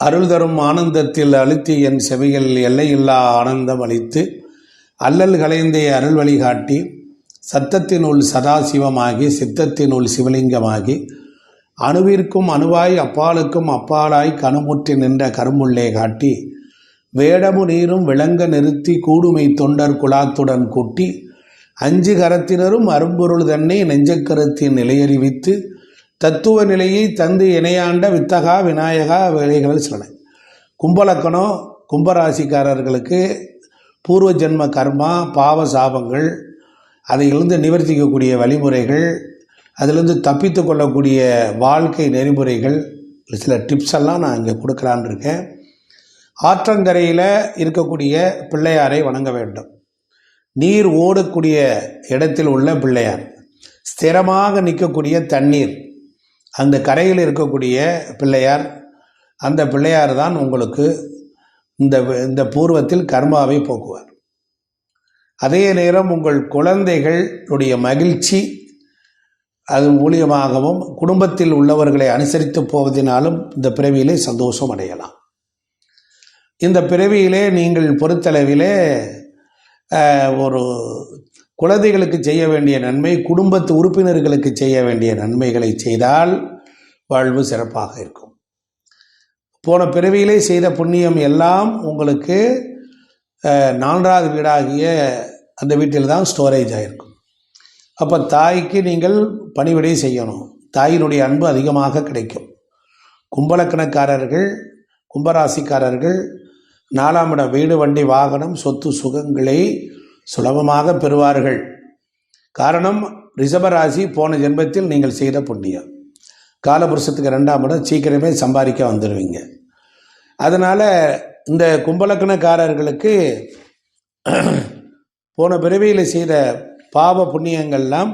அருள் தரும் ஆனந்தத்தில் அழுத்தி என் செவிகள் எல்லையில்லா ஆனந்தம் அளித்து அல்லல் கலைந்தே அருள் வழிகாட்டி சத்தத்தினுள் சதாசிவமாகி சித்தத்தினுள் சிவலிங்கமாகி அணுவிற்கும் அணுவாய் அப்பாலுக்கும் அப்பாலாய் கணுமுற்றி நின்ற கருமுள்ளே காட்டி வேடமு நீரும் விளங்க நிறுத்தி கூடுமை தொண்டர் குலாத்துடன் கூட்டி அஞ்சு கரத்தினரும் அரும்பொருள் தன்னை நெஞ்சக்கரத்தின் நிலையறிவித்து தத்துவ நிலையை தந்து இணையாண்ட வித்தகா விநாயகா வேலைகள் சிலனை. கும்பலக்கணம் கும்பராசிக்காரர்களுக்கு பூர்வ ஜென்ம கர்மா பாவ சாபங்கள் அதிலிருந்து நிவர்த்திக்கக்கூடிய வழிமுறைகள் அதிலிருந்து தப்பித்து கொள்ளக்கூடிய வாழ்க்கை நெறிமுறைகள் சில டிப்ஸ் எல்லாம் நான் இங்கே கொடுக்கலான்னு இருக்கேன். ஆற்றங்கரையில் இருக்கக்கூடிய பிள்ளையாரை வணங்க வேண்டும். நீர் ஓடக்கூடிய இடத்தில் உள்ள பிள்ளையார். ஸ்திரமாக நிற்கக்கூடிய தண்ணீர். அந்த கரையில் இருக்கக்கூடிய பிள்ளையார் அந்த பிள்ளையார் தான் உங்களுக்கு இந்த இந்த பூர்வத்தில் கர்மாவை போக்குவார். அதே நேரம் உங்கள் குழந்தைகளுடைய மகிழ்ச்சி அது மூலியமாகவும் குடும்பத்தில் உள்ளவர்களை அனுசரித்து போவதினாலும் இந்த பிறவியிலே சந்தோஷம் அடையலாம். இந்த பிறவியிலே நீங்கள் பொறுத்தளவிலே ஒரு குழந்தைகளுக்கு செய்ய வேண்டிய நன்மை குடும்பத்து உறுப்பினர்களுக்கு செய்ய வேண்டிய நன்மைகளை செய்தால் வாழ்வு சிறப்பாக இருக்கும். போன பிறவியிலே செய்த புண்ணியம் எல்லாம் உங்களுக்கு நான்காவது வீடாகிய அந்த வீட்டில் தான் ஸ்டோரேஜ் ஆகிருக்கும் அப்போ தாய்க்கு நீங்கள் பணிவிடை செய்யணும். தாயினுடைய அன்பு அதிகமாக கிடைக்கும். கும்பலக்கணக்காரர்கள் கும்பராசிக்காரர்கள் நாலாம் இடம் வீடு வண்டி வாகனம் சொத்து சுகங்களை சுலபமாக பெறுவார்கள். காரணம் ரிஷபராசி போன ஜென்மத்தில் நீங்கள் செய்த புண்ணியம். காலபுருஷத்துக்கு ரெண்டாம் இடம் சீக்கிரமே சம்பாதிக்க வந்துடுவீங்க அதனால் இந்த கும்பலக்கணக்காரர்களுக்கு போன பிறவியில் செய்த பாவ புண்ணியங்கள்லாம்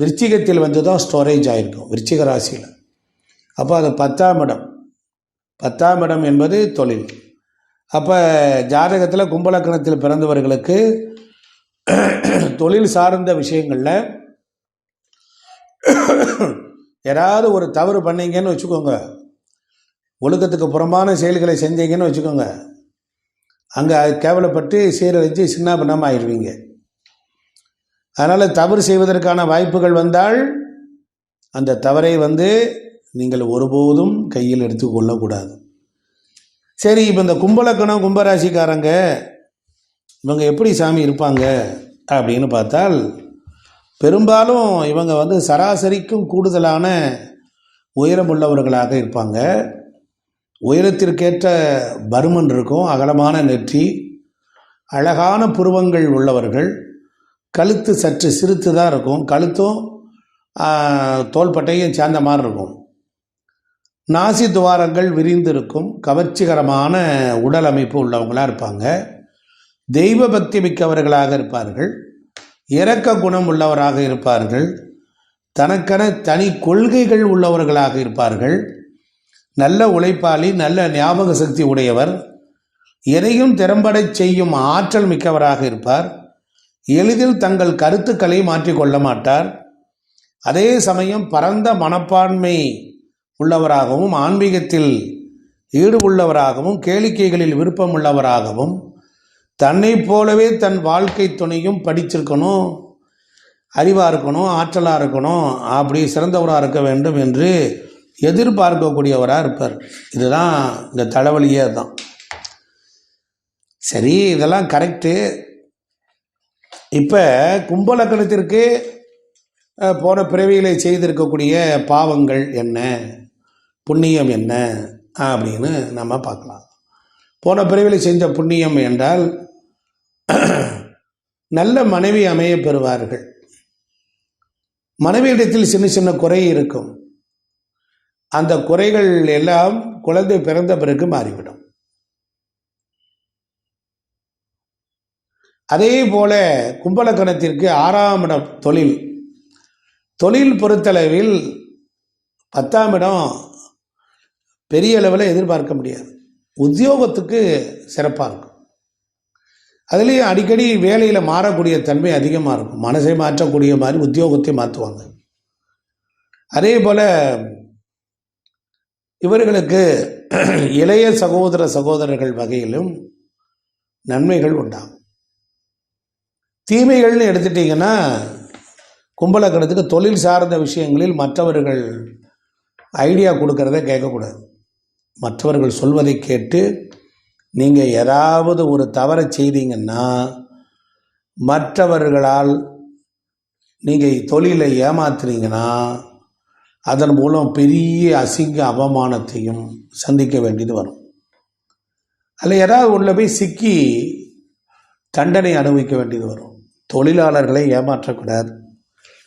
விருச்சிகத்தில் வந்து தான் ஸ்டோரேஜ் ஆகிருக்கும் விருச்சிக ராசியில். அப்போ அது பத்தாம் இடம். பத்தாம் இடம் என்பது தொழில். அப்போ ஜாதகத்தில் கும்பலக்கணத்தில் பிறந்தவர்களுக்கு தொழில் சார்ந்த விஷயங்களில் ஏதாவது ஒரு தவறு பண்ணீங்கன்னு வச்சுக்கோங்க. ஒழுக்கத்துக்கு புறமான செயல்களை செஞ்சீங்கன்னு வச்சுக்கோங்க. அங்கே கேவலப்பட்டு சீரழித்து சின்ன பின்னமாக ஆயிடுவீங்க. அதனால் தவறு செய்வதற்கான வாய்ப்புகள் வந்தால் அந்த தவறை வந்து நீங்கள் ஒருபோதும் கையில் எடுத்து கொள்ளக்கூடாது சரி இப்போ இந்த கும்பலக்கணம் கும்பராசிக்காரங்க இவங்க எப்படி சாமி இருப்பாங்க அப்படின்னு பார்த்தால் பெரும்பாலும் இவங்க வந்து சராசரிக்கும் கூடுதலான உயரம் உள்ளவர்களாக இருப்பாங்க. உயரத்திற்கேற்ற பருமன் இருக்கும் அகலமான நெற்றி அழகான புருவங்கள் உள்ளவர்கள் கழுத்து சற்று சிறுத்து தான் இருக்கும் கழுத்தும் தோள்பட்டையும் சேர்ந்த மாதிரி இருக்கும். நாசி துவாரங்கள் விரிந்திருக்கும் கவர்ச்சிகரமான உடல் அமைப்பு உள்ளவங்களாக இருப்பாங்க. தெய்வ பக்தி மிக்கவர்களாக இருப்பார்கள். இரக்க குணம் உள்ளவராக இருப்பார்கள். தனக்கென தனி கொள்கைகள் உள்ளவர்களாக இருப்பார்கள். நல்ல உழைப்பாளி நல்ல ஞாபக சக்தி உடையவர். எதையும் திறம்படச் செய்யும் ஆற்றல் மிக்கவராக இருப்பார். எளிதில் தங்கள் கருத்துக்களை மாற்றிக்கொள்ள மாட்டார். அதே சமயம் பரந்த மனப்பான்மை உள்ளவராகவும் ஆன்மீகத்தில் ஈடுபுள்ளவராகவும் கேளிக்கைகளில் விருப்பம் உள்ளவராகவும் தன்னைப் போலவே தன் வாழ்க்கை துணையும் படிச்சிருக்கணும் அறிவாக இருக்கணும் ஆற்றலாக இருக்கணும் அப்படி சிறந்தவராக இருக்க வேண்டும் என்று எதிர்பார்க்கக்கூடியவராக இருப்பார். இதுதான் இந்த தலைவலியே தான் சரி இதெல்லாம் கரெக்டு இப்போ கும்பலக்கணத்திற்கு போன பிறவிகளை செய்திருக்கக்கூடிய பாவங்கள் என்ன? புண்ணியம் என்ன? அப்படின்னு நம்ம பார்க்கலாம். போன பிரிவில் செஞ்ச புண்ணியம் என்றால் நல்ல மனைவி அமைய பெறுவார்கள். மனைவியிடத்தில் சின்ன சின்ன குறை இருக்கும். அந்த குறைகள் எல்லாம் குழந்தை பிறந்த பிறகு மாறிவிடும். அதே போல கும்பலக்கணத்திற்கு ஆறாம் இடம் தொழில். தொழில் பொறுத்தளவில் பத்தாம் இடம் பெரிய அளவில் எதிர்பார்க்க முடியாது. உத்தியோகத்துக்கு சிறப்பாக இருக்கும். அதுலேயும் அடிக்கடி வேலையில் மாறக்கூடிய தன்மை அதிகமாக இருக்கும். மனசை மாற்றக்கூடிய மாதிரி உத்தியோகத்தை மாற்றுவாங்க அதே போல் இவர்களுக்கு இளைய சகோதர சகோதரர்கள் வகையிலும் நன்மைகள் உண்டாகும். தீமைகள்னு எடுத்துட்டிங்கன்னா கும்பலக்கணத்துக்கு தொழில் சார்ந்த விஷயங்களில் மற்றவர்கள் ஐடியா கொடுக்கறத கேட்கக்கூடாது. மற்றவர்கள் சொல்வதை கேட்டு நீங்கள் ஏதாவது ஒரு தவறை செய்தீங்கன்னா மற்றவர்களால் நீங்கள் தொழிலை ஏமாத்துறீங்கன்னா அதன் மூலம் பெரிய அசிங்க அவமானத்தையும் சந்திக்க வேண்டியது வரும். அதில் யாராவது உள்ள போய் சிக்கி தண்டனை அனுபவிக்க வேண்டியது வரும். தொழிலாளர்களை ஏமாற்றக்கூடாது.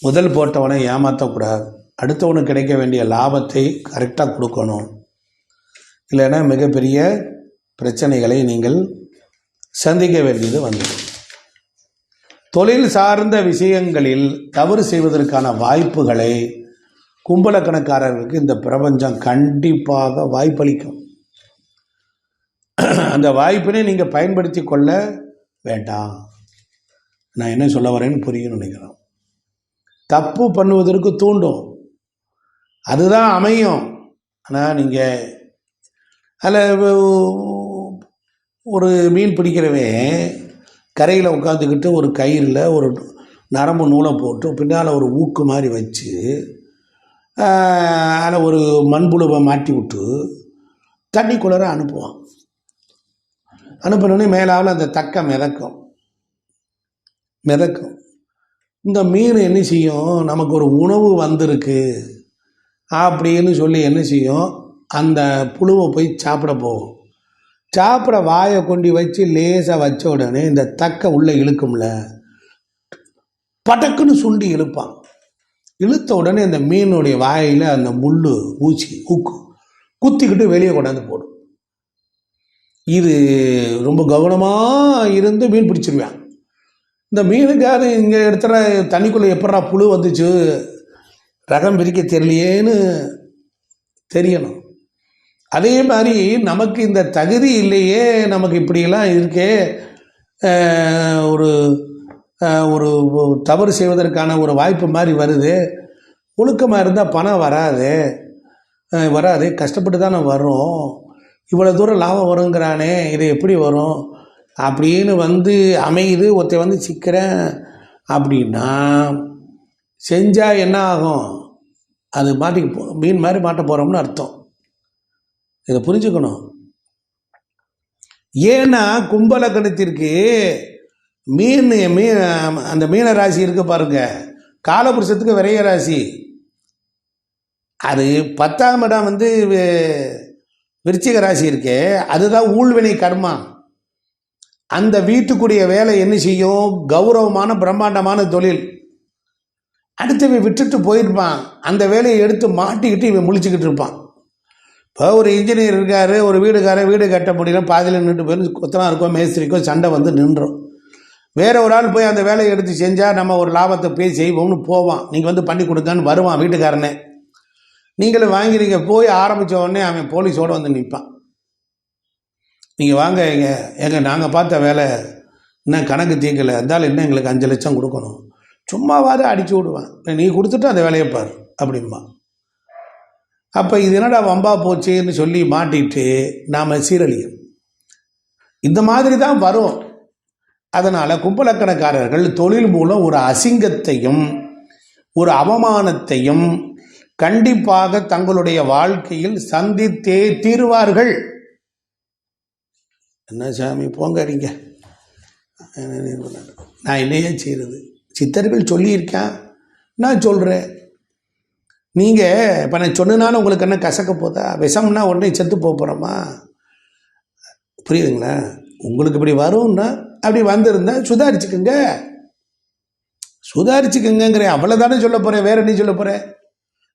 முதல் போட்டவனை ஏமாற்றக்கூடாது அடுத்தவனுக்கு கிடைக்க வேண்டிய லாபத்தை கரெக்டாக கொடுக்கணும். இல்லைன்னா மிகப்பெரிய பிரச்சனைகளை நீங்கள் சந்திக்க வேண்டியது வந்தது. தொழில் சார்ந்த விஷயங்களில் தவறு செய்வதற்கான வாய்ப்புகளை கும்பலக்கணக்காரர்களுக்கு இந்த பிரபஞ்சம் கண்டிப்பாக வாய்ப்பளிக்கும். அந்த வாய்ப்பினை நீங்கள் பயன்படுத்தி கொள்ள வேண்டாம். நான் என்ன சொல்ல வரேன்னு புரியும் நினைக்கிறோம். தப்பு பண்ணுவதற்கு தூண்டும். அதுதான் அமையும். ஆனால் நீங்கள் அதில் ஒரு மீன் பிடிக்கிறவன் கரையில் உட்காந்துக்கிட்டு ஒரு கயிறில் ஒரு நரம்பு நூலை போட்டு பின்னால் ஒரு ஊக்கு மாதிரி வச்சு அதில் ஒரு மண்புழுவை மாட்டி விட்டு தண்ணிக்குள்ளர அனுப்புவான். அனுப்பினோடனே மேலாவில் அந்த தக்க மிதக்கும். மிதக்கும். இந்த மீன் என்ன செய்யும்? நமக்கு ஒரு உணவு வந்திருக்கு. அப்படின்னு சொல்லி என்ன செய்யும்? அந்த புழுவை போய் சாப்பிட போகும். சாப்பிட வாயை கொண்டு வச்சு லேசாக வச்ச உடனே இந்த தக்க உள்ளே இழுக்கும்ல படக்குன்னு சுண்டி இழுப்பான். இழுத்த உடனே அந்த மீனுடைய வாயில் அந்த முள் ஊசி ஊக்கு குத்திக்கிட்டு வெளியே கொண்டாந்து போடும். இது ரொம்ப கவனமாக இருந்து மீன் பிடிச்சிருவான். இந்த மீனுக்காரு இங்கே எடுத்துகிற தண்ணிக்குள்ளே எப்படா புழு வந்துச்சு ரகம் பிரிக்க தெரியலையேன்னு தெரியணும். அதே மாதிரி நமக்கு இந்த தகுதி இல்லையே நமக்கு இப்படியெல்லாம் இருக்கே ஒரு ஒரு தவறு செய்வதற்கான ஒரு வாய்ப்பு மாதிரி வருது. ஒழுக்கமாக இருந்தால் பணம் வராது வராது கஷ்டப்பட்டு தானே வரும் இவ்வளோ தூரம் லாபம் வருங்கிறானே இது எப்படி வரும்? அப்படின்னு வந்து அமையுது ஒருத்தன் வந்து சிக்கிறேன் அப்படின்னா செஞ்சால் என்ன ஆகும்? அது மாட்டிக்கு போ மீன் மாதிரி மாட்ட போகிறோம்னு அர்த்தம். இதை புரிஞ்சுக்கணும். ஏன்னா கும்பலக்கணத்திற்கு மீன் மீன் அந்த மீன ராசி இருக்கு பாருங்க. காலபுருஷத்துக்கு விரைய ராசி. அது பத்தாம் இடம் வந்து விருச்சிக ராசி இருக்கே அதுதான் ஊழ்வினை கர்மா. அந்த வீட்டுக்குரிய வேலை என்ன செய்யும்? கௌரவமான பிரம்மாண்டமான தொழில். அடுத்து இவன் விட்டுட்டு போயிருப்பான். அந்த வேலையை எடுத்து மாட்டிக்கிட்டு இவன் முழிச்சுக்கிட்டு இருப்பான். இப்போ ஒரு இன்ஜினியர் இருக்கார் ஒரு வீடுக்காரன் வீடு கட்ட முடியல பாதியில் நின்று போயிருந்து கொத்தனா இருக்கோ மேஸ்திரிக்கோ சண்டை வந்து நின்றோம். வேற ஒரு ஆள் போய் அந்த வேலையை எடுத்து செஞ்சால் நம்ம ஒரு லாபத்தை போய் செய்வோம்னு போவான். நீங்கள் வந்து பண்ணி கொடுங்கன்னு வருவான் வீட்டுக்காரனே. நீங்களும் வாங்கிறீங்க போய் ஆரம்பித்த உடனே அவன் போலீஸோடு வந்து நிற்பான் நீங்கள் வாங்க எங்க எங்க நாங்கள் பார்த்த வேலை இன்னும் கணக்கு தீர்க்கலை. இருந்தாலும் இன்னும் எங்களுக்கு அஞ்சு லட்சம் கொடுக்கணும். சும்மாவாது அடிச்சு விடுவேன். நீ கொடுத்துட்டு அந்த வேலையை பாரு அப்படிம்பா அப்போ இது என்னடா வம்பா போச்சுன்னு சொல்லி மாட்டிட்டு நாம் சீரழியும். இந்த மாதிரி தான் வரும். அதனால் கும்பலக்கணக்காரர்கள் தொழில் மூலம் ஒரு அசிங்கத்தையும் ஒரு அவமானத்தையும் கண்டிப்பாக தங்களுடைய வாழ்க்கையில் சந்தித்தே தீருவார்கள். என்ன சாமி போங்க அடிங்க நான் என்னையே செய்கிறது சித்தர்கள் சொல்லியிருக்கேன். நான் சொல்கிறேன் நீங்கள் இப்போ நான் சொன்னனால உங்களுக்கு என்ன கசக்க போதா? விஷம்னா உடனே செத்து போக போகிறோமா புரியுதுங்களா? உங்களுக்கு இப்படி வரும்னா அப்படி வந்திருந்தா சுதாரிச்சுக்குங்க. அவ்வளோ தானே சொல்ல போகிறேன் வேற என்ன சொல்ல போகிறேன்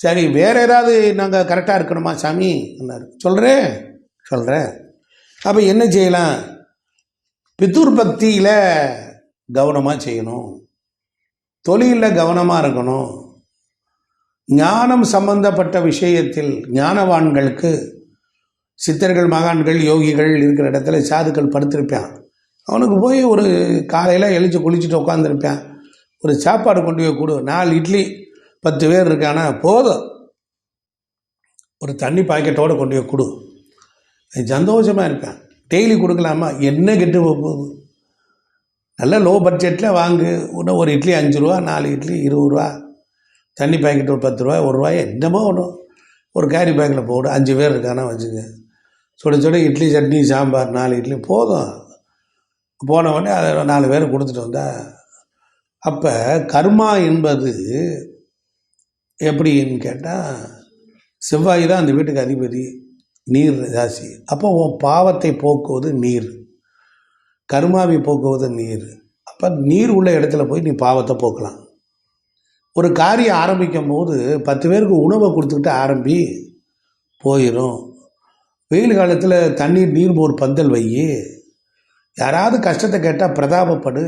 சரி வேற ஏதாவது நாங்கள் கரெக்டாக இருக்கணுமா சாமி? என்னாரு சொல்கிறேன் சொல்கிறேன் அப்போ என்ன செய்யலாம்? பித்தூர் பக்தியில் கவனமாக செய்யணும். தொழிலில் கவனமாக இருக்கணும். ஞானம் சம்பந்தப்பட்ட விஷயத்தில் ஞானவான்களுக்கு சித்தர்கள் மகான்கள் யோகிகள் இருக்கிற இடத்துல சாதுக்கள் படுத்திருப்பான். அவனுக்கு போய் ஒரு காலையில் எழுச்சி குளிச்சுட்டு உட்காந்துருப்பான் ஒரு சாப்பாடு கொண்டு போய் கொடு. நாலு இட்லி பத்து பேர் இருக்கானா? போதும். ஒரு தண்ணி பாக்கெட்டோடு கொண்டு போய் கொடு. சந்தோஷமாக இருப்பேன். டெய்லி கொடுக்கலாமா? என்ன கெட்டு போகுது? நல்ல லோ பட்ஜெட்டில் வாங்கு. இன்னும் ஒரு இட்லி அஞ்சு ரூபா நாலு இட்லி இருபது ரூபா. தண்ணி பாக்கெட் ஒரு பத்து ரூபா ஒரு ரூபாய் என்னமோ ஒன்றும் ஒரு கேரி பேக்கில் போடு அஞ்சு பேர் இருக்கானா வச்சுங்க சுட சுட இட்லி சட்னி சாம்பார் நாலு இட்லி போதும். போன உடனே அதை நாலு பேர் கொடுத்துட்டு வந்தா அப்போ கர்மா என்பது எப்படின்னு கேட்டால் செவ்வாய் தான் அந்த வீட்டுக்கு அதிபதி நீர் ராசி. அப்போ உன் பாவத்தை போக்குவது நீர். கருமாவை போக்குவது நீர். அப்போ நீர் உள்ள இடத்துல போய் நீ பாவத்தை போக்கலாம். ஒரு காரியம் ஆரம்பிக்கும் போது பத்து பேருக்கு உணவை கொடுத்துக்கிட்டு ஆரம்பி போயிடும் வெயில் காலத்தில் தண்ணீர் நீர் போர் பந்தல் வை. யாராவது கஷ்டத்தை கேட்டால் பிரதாபப்படு.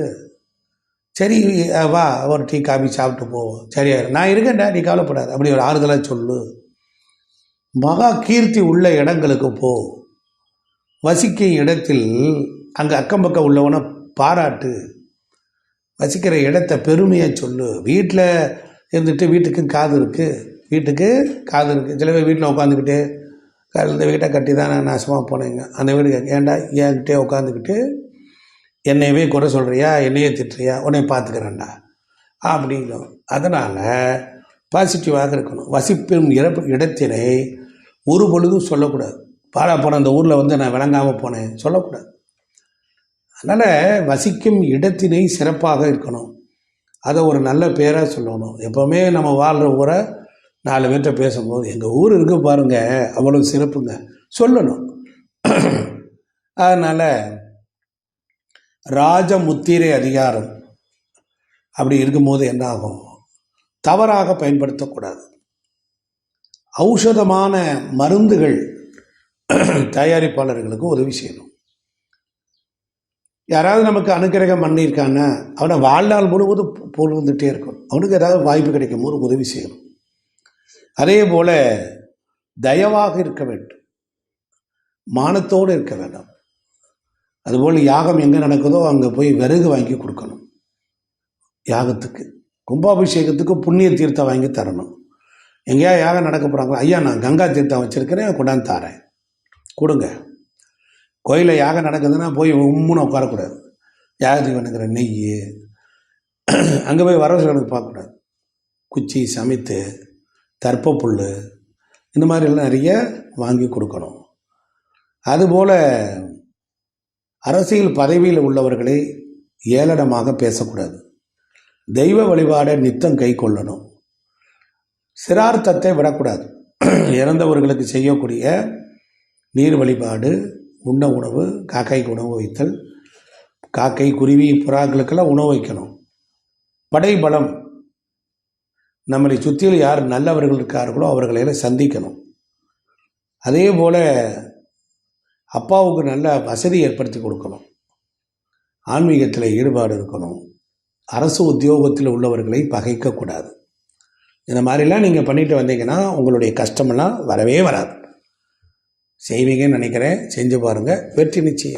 சரி வா ஒரு டீ காஃபி சாப்பிட்டு போவோம். சரியா நான் இருக்கேன்டா நீ கவலைப்படாது. அப்படி ஒரு ஆறுதலாக சொல்லு. மகா கீர்த்தி உள்ள இடங்களுக்கு போ. வசிக்கும் இடத்தில் அங்கே அக்கம் பக்கம் உள்ளவனை பாராட்டு. வசிக்கிற இடத்த பெருமையாக சொல்லு. வீட்டில் இருந்துட்டு வீட்டுக்கும் காது இருக்குது வீட்டுக்கு காது இருக்குது சில பேர் வீட்டில் உட்காந்துக்கிட்டு இந்த வீட்டை கட்டி தான் நான் நாசமாக போனேங்க. அந்த வீடு கே- ஏன்டா என்கிட்டே உட்காந்துக்கிட்டு என்னையவே குறை சொல்கிறியா என்னையே திட்டுறியா? உன்னை பார்த்துக்கிறேன்டா அப்படிங்கும் அதனால் பாசிட்டிவாக இருக்கணும். வசிப்பும் இறப்பு இடத்தினை ஒரு பொழுதும் சொல்லக்கூடாது. பாடா போன அந்த ஊரில் வந்து நான் விளங்காமல் போனேன். சொல்லக்கூடாது. அதனால் வசிக்கும் இடத்தினை சிறப்பாக இருக்கணும். அதை ஒரு நல்ல பேராக சொல்லணும். எப்போவுமே நம்ம வாழ்கிற ஊரை நாலு பேர்கிட்ட பேசும்போது எங்கள் ஊர் இருக்கு பாருங்க அவ்வளோ சிறப்புங்க. சொல்லணும். அதனால் ராஜமுத்திரை அதிகாரம் அப்படி இருக்கும்போது என்னாகும்? தவறாக பயன்படுத்தக்கூடாது. ஔஷதமான மருந்துகள் தயாரிப்பாளர்களுக்கு உதவி செய்யணும். யாராவது நமக்கு அனுக்கிரகம் பண்ணியிருக்கான்னா அவனை வாழ்நாள் முழுவதும் பொழுது வந்துகிட்டே இருக்கும் அவனுக்கு ஏதாவது வாய்ப்பு கிடைக்கும் போது உதவி செய்யணும். அதே போல் தயவாக இருக்க வேண்டும். மானத்தோடு இருக்க வேண்டாம். அதுபோல் யாகம் எங்கே நடக்குதோ அங்கே போய் விறகு வாங்கி கொடுக்கணும். யாகத்துக்கு. கும்பாபிஷேகத்துக்கு புண்ணிய தீர்த்தம் வாங்கி தரணும். எங்கேயா யாகம் நடக்க போகிறாங்களோ ஐயா நான் கங்கா தீர்த்தம் வச்சுருக்கிறேன் கொண்டாந்து தரேன். கொடுங்க. கோயிலில் யாகம் நடக்குதுன்னா போய் உம்முன்னு உட்காரக்கூடாது. யாகத்துக்கு வேணுங்கிற நெய் அங்கே போய் வரவசங்களுக்கு பார்க்கக்கூடாது. குச்சி சமைத்து தர்ப்புல் இந்த மாதிரிலாம் நிறைய வாங்கி கொடுக்கணும். அதுபோல் அரசியல் பதவியில் உள்ளவர்களை ஏளனமாக பேசக்கூடாது. தெய்வ வழிபாடை நித்தம் கை கொள்ளணும். சிரார்த்தத்தை விடக்கூடாது. இறந்தவர்களுக்கு செய்யக்கூடிய நீர் வழிபாடு உண்ண உணவு காக்கைக்கு உணவு வைத்தல் காக்கை குருவி புறாக்களுக்கெல்லாம் உணவு வைக்கணும். படைபலம் நம்மளை சுற்றியில் யார் நல்லவர்கள் இருக்கார்களோ அவர்களையெல்லாம் சந்திக்கணும். அதே போல் அப்பாவுக்கு நல்ல வசதி ஏற்படுத்தி கொடுக்கணும். ஆன்மீகத்தில் ஈடுபாடு இருக்கணும். அரசு உத்தியோகத்தில் உள்ளவர்களை பகைக்கக்கூடாது. இந்த மாதிரிலாம் நீங்கள் பண்ணிட்டு வந்தீங்கன்னா உங்களுடைய கஷ்டமெல்லாம் வரவே வராது. செய்வீங்கன்னு நினைக்கிறேன். செஞ்சு பாருங்கள் வெற்றி நிச்சயம்.